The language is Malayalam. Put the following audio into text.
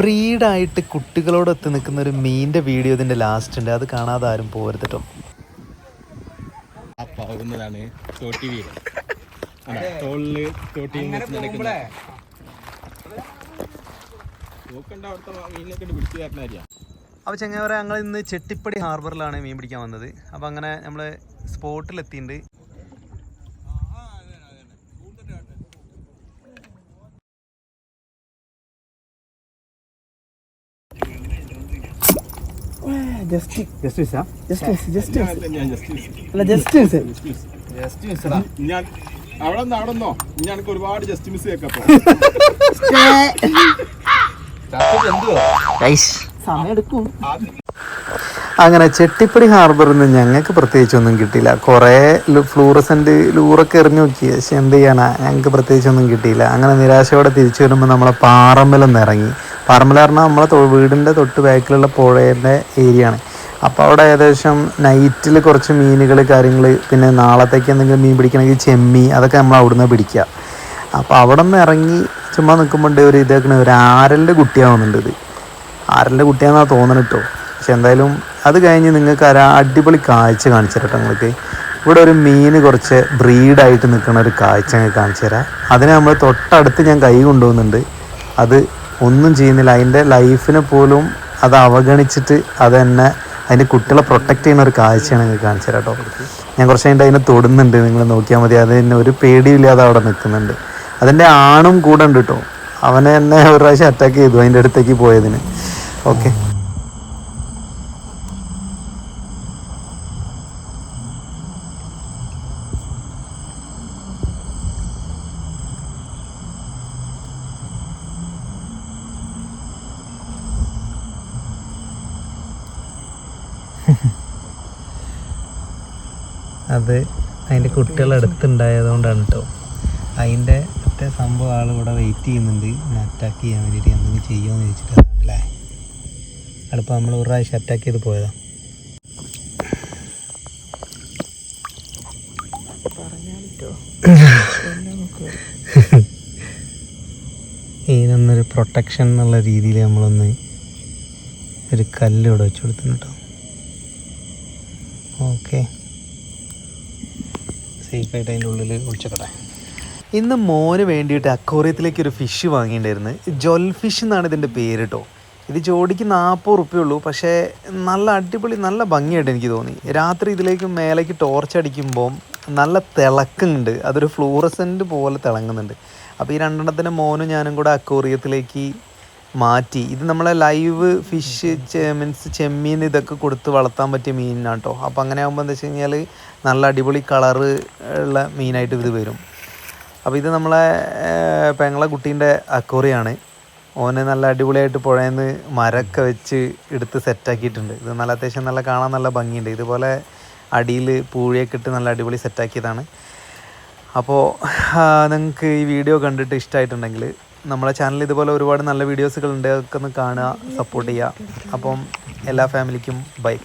ബ്രീഡായിട്ട് കുട്ടികളോടൊത്ത് നിൽക്കുന്ന ഒരു മീന്റെ വീഡിയോ ഇതിന്റെ ലാസ്റ്റ് ഉണ്ട് അത് കാണാതെ ആരും പോകരുത് കേട്ടോ അപ്പാവുന്നതാണ് തോട്ടി വീട്. തോളിൽ തോട്ടി നോക്കണ്ട അവിടുത്തെ മീനിനൊക്കെ പിടിച്ചു അപ്പോൾ ചെങ്ങാവരെ ഞങ്ങൾ ഇന്ന് ചെട്ടിപ്പടി ഹാർബറിലാണ് മീൻ പിടിക്കാൻ വന്നത്. അപ്പോൾ അങ്ങനെ നമ്മൾ സ്പോട്ടിലെത്തിയിട്ടുണ്ട് അല്ല ഞാൻ അവിടെ നിന്ന് അവിടെ നിന്നോ? ഞാൻ എനിക്ക് ഒരുപാട് ജസ്റ്റ് മിസ് കേൾക്കപ്പോ സമയം എടുക്കും അങ്ങനെ ചെട്ടിപ്പടി ഹാർബറിൽ നിന്ന് ഞങ്ങൾക്ക് പ്രത്യേകിച്ചൊന്നും കിട്ടിയില്ല. കുറേ ഫ്ലൂറസെന്റ് ലൂറൊക്കെ എറിഞ്ഞു നോക്കി. പക്ഷെ എന്ത് ചെയ്യാനാ? ഞങ്ങൾക്ക് പ്രത്യേകിച്ചൊന്നും കിട്ടിയില്ല. അങ്ങനെ നിരാശയോടെ തിരിച്ചു വരുമ്പോൾ നമ്മളെ പാറമ്പലം ഇറങ്ങി പാറമ്പല പറഞ്ഞാൽ നമ്മളെ വീടിന്റെ തൊട്ട് ബാക്കിലുള്ള പുഴയുടെ ഏരിയ ആണ് അപ്പോൾ അവിടെ ഏകദേശം നൈറ്റിൽ കുറച്ച് മീനുകൾ കാര്യങ്ങൾ പിന്നെ നാളത്തേക്ക് എന്തെങ്കിലും മീൻ പിടിക്കണമെങ്കിൽ ചെമ്മി അതൊക്കെ നമ്മൾ അവിടുന്ന് പിടിക്കുക അപ്പോൾ അവിടെ നിന്ന് ഇറങ്ങി ചുമ്മാ നിൽക്കുമ്പോൾ ഒരു ഇതൊക്കെ ഒരു ആരലിന്റെ കുട്ടിയാവുന്നുണ്ട് ഇത്. ആരലിന്റെ കുട്ടിയാണെന്നാണ് തോന്നണം കേട്ടോ പക്ഷെ എന്തായാലും അത് കഴിഞ്ഞ് നിങ്ങൾക്ക് ഒരു അടിപൊളി കാഴ്ച കാണിച്ചു തരാം നിങ്ങൾക്ക്. ഇവിടെ ഒരു മീൻ കുറച്ച് ബ്രീഡായിട്ട് നിൽക്കുന്ന ഒരു കാഴ്ച കാണിച്ചു തരാം. അതിനെ നമ്മൾ തൊട്ടടുത്ത് ഞാൻ കൈ കൊണ്ടുപോകുന്നുണ്ട്. അത് ഒന്നും ചെയ്യുന്നില്ല. അതിന്റെ ലൈഫിനെ പോലും അത് അവഗണിച്ചിട്ട് അത് തന്നെ അതിന്റെ കുട്ടികളെ പ്രൊട്ടക്റ്റ് ചെയ്യുന്ന ഒരു കാഴ്ചയാണ് നിങ്ങൾക്ക് കാണിച്ചു കേട്ടോ. ഞാൻ കുറച്ച് കഴിഞ്ഞിട്ട് അതിനെ തൊടുന്നുണ്ട്. നിങ്ങൾ നോക്കിയാൽ മതി. അത് തന്നെ ഒരു പേടിയില്ലാതെ അവിടെ നിൽക്കുന്നുണ്ട്. അതിന്റെ ആണും കൂടെ ഉണ്ട് കേട്ടോ. അവനെ എന്നെ ഒരു പ്രാവശ്യം അറ്റാക്ക് ചെയ്തു. അതിന്റെ അടുത്തേക്ക് പോയതിന്. ഓക്കെ അത് അതിന്റെ കുട്ടികൾ അടുത്തുണ്ടായതുകൊണ്ടാണ് കേട്ടോ അതിന്റെ മറ്റേ സംഭവം ആൾ ഇവിടെ വെയിറ്റ് ചെയ്യുന്നുണ്ട്. അറ്റാക്ക് ചെയ്യാൻ വേണ്ടിയിട്ട് എന്തെങ്കിലും ചെയ്യുമെന്ന് ചോദിച്ചിട്ട് അല്ലേ അടുപ്പം നമ്മൾ ഒരു പ്രാവശ്യം അറ്റാക്ക് ചെയ്ത് പോയതാ. ഇതിനൊന്നൊരു പ്രൊട്ടക്ഷൻ എന്നുള്ള രീതിയിൽ നമ്മളൊന്ന് ഒരു കല്ല് വെച്ചു കേട്ടോ ഓക്കെ. സേഫായിട്ട് അതിന്റെ ഉള്ളിൽ ഒളിച്ചോട്ടെ ഇന്ന് മോന് വേണ്ടിയിട്ട് അക്വോറിയത്തിലേക്ക് ഒരു ഫിഷ് വാങ്ങിയിട്ടുണ്ടായിരുന്നു. ജൊൽ ഫിഷ് എന്നാണ് ഇതിന്റെ പേര് കേട്ടോ ഇത് ജോഡിക്ക് നാൽപ്പത് റുപ്യ ഉള്ളൂ. പക്ഷേ നല്ല അടിപൊളി നല്ല ഭംഗിയായിട്ട് എനിക്ക് തോന്നി. രാത്രി ഇതിലേക്ക് മേലേക്ക് ടോർച്ച് അടിക്കുമ്പം നല്ല തിളക്കുന്നുണ്ട്. അതൊരു ഫ്ലൂറസെന്റ് പോലെ തിളങ്ങുന്നുണ്ട്. അപ്പോൾ ഈ രണ്ടെണ്ണത്തിന്റെ മോനും ഞാനും കൂടെ അക്വോറിയത്തിലേക്ക് മാറ്റി. ഇത് നമ്മളെ ലൈവ് ഫിഷ് മീൻസ് ചെമ്മീൻ ഇതൊക്കെ കൊടുത്ത് വളർത്താൻ പറ്റിയ മീനാണ് കേട്ടോ അപ്പോൾ അങ്ങനെ ആകുമ്പോൾ എന്താ വെച്ച് കഴിഞ്ഞാൽ നല്ല അടിപൊളി കളറ് ഉള്ള മീനായിട്ട് ഇത് വരും. അപ്പോൾ ഇത് നമ്മളെ പെങ്ങളെ കുട്ടീന്റെ അക്കോറിയാണ് ഓന് നല്ല അടിപൊളിയായിട്ട് പുഴയെന്ന് മരമൊക്കെ വെച്ച് എടുത്ത് സെറ്റാക്കിയിട്ടുണ്ട് ഇത് നല്ല അത്യാവശ്യം നല്ല കാണാൻ നല്ല ഭംഗിയുണ്ട്. ഇതുപോലെ അടിയിൽ പൂഴിയൊക്കെ ഇട്ട് നല്ല അടിപൊളി സെറ്റാക്കിയതാണ് അപ്പോൾ നിങ്ങൾക്ക് ഈ വീഡിയോ കണ്ടിട്ട് ഇഷ്ടമായിട്ടുണ്ടെങ്കിൽ നമ്മളെ ചാനൽ ഇതുപോലെ ഒരുപാട് നല്ല വീഡിയോസുകൾ ഉണ്ട് അതൊക്കെ ഒന്ന് കാണുക സപ്പോർട്ട് ചെയ്യുക. അപ്പം എല്ലാ ഫാമിലിക്കും ബൈ